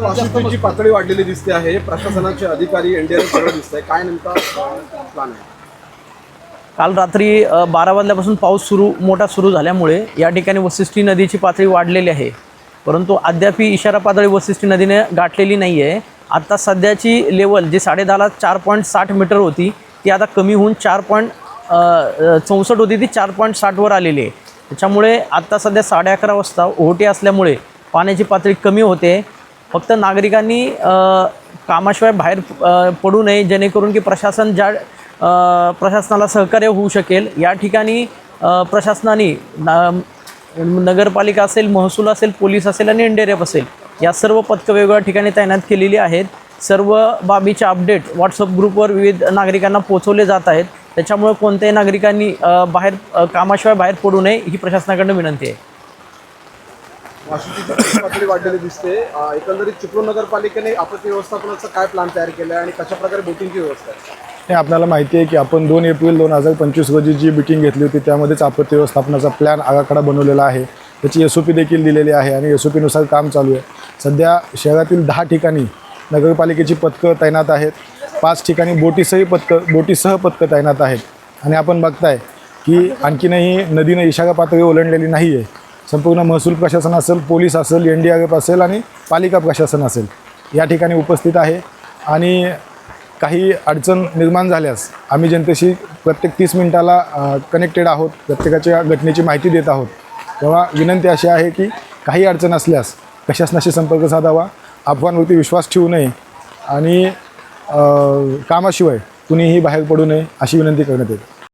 वाहतुकीची पातळी वाढलेली दिसते आहे. प्रशासनाचे अधिकारी एनडीआरएफ सगळं दिसतंय काय नेमका आहे? काल रात्री बारा वाजल्यापासून पाऊस सुरू मोठा सुरू झाल्यामुळे या ठिकाणी वसिष्ठी नदीची पातळी वाढलेली आहे. परंतु अद्याप इशारा पातळी वसिष्ठी नदीने गाठलेली नाही आहे आत्ता सध्याची लेवल जी साडेदहाला चार पॉईंट साठ मीटर होती ती आता कमी होऊन चार पॉईंट चौसष्ट होती ती चार पॉईंट साठवर आलेली आहे. त्याच्यामुळे आत्ता सध्या साडे अकरा वाजता ओहोटी असल्यामुळे पाण्याची पातळी कमी होते. फक्त नागरिकांनी कामाशिवाय बाहेर पडू नये जेणेकरून की प्रशासन ज्या प्रशासनाला सहकार्य होऊ शकेल. या ठिकाणी प्रशासनाने ना- नगरपालिका असेल महसूल असेल पोलीस असेल आणि एनडीआरएफ असेल या सर्व पथकं वेगवेगळ्या ठिकाणी तैनात केलेली आहेत. सर्व बाबीचे अपडेट व्हॉट्सअप ग्रुपवर विविध नागरिकांना पोहोचवले जात आहेत. त्याच्यामुळे कोणत्याही नागरिकांनी बाहेर कामाशिवाय बाहेर पडू नये ही प्रशासनाकडनं विनंती आहे. वाशिष्ठीची पातळी वाढलेली दिसते एकंदरीत चिपळूण नगरपालिकेने आपत्ती व्यवस्थापनाचा काय प्लॅन तयार केला आहे आणि कशा प्रकारे बोटिंगची व्यवस्था आहे? हे आपल्याला माहिती आहे की आपण दोन एप्रिल दोन हजार पंचवीस रोजी जी मिटिंग घेतली होती त्यामध्येच आपत्ती व्यवस्थापनाचा प्लॅन आराखडा बनवलेला आहे. त्याची एस ओ पी देखील दिलेली आहे आणि एस ओ पीनुसार काम चालू आहे. सध्या शहरातील दहा ठिकाणी नगरपालिकेची पथकं तैनात आहेत. पाच ठिकाणी बोटीसही पथकं बोटीसह पथकं तैनात आहेत. आणि आपण बघताय की आणखीनही नदीनं इशारा पातळी ओलांडलेली नाही आहे संपूर्ण महसूल प्रशासन असेल पोलीस असेल एन डी आर एफ असेल आणि पालिका प्रशासन असेल या ठिकाणी उपस्थित आहे. आणि काही अडचण निर्माण झाल्यास आम्ही जनतेशी प्रत्येक तीस मिनिटाला कनेक्टेड आहोत प्रत्येकाच्या घटनेची माहिती देत आहोत. तेव्हा विनंती अशी आहे की काही अडचण असल्यास प्रशासनाशी संपर्क साधावा अफवांवरती विश्वास ठेवू नये आणि कामाशिवाय कुणीही बाहेर पडू नये अशी विनंती करण्यात येते.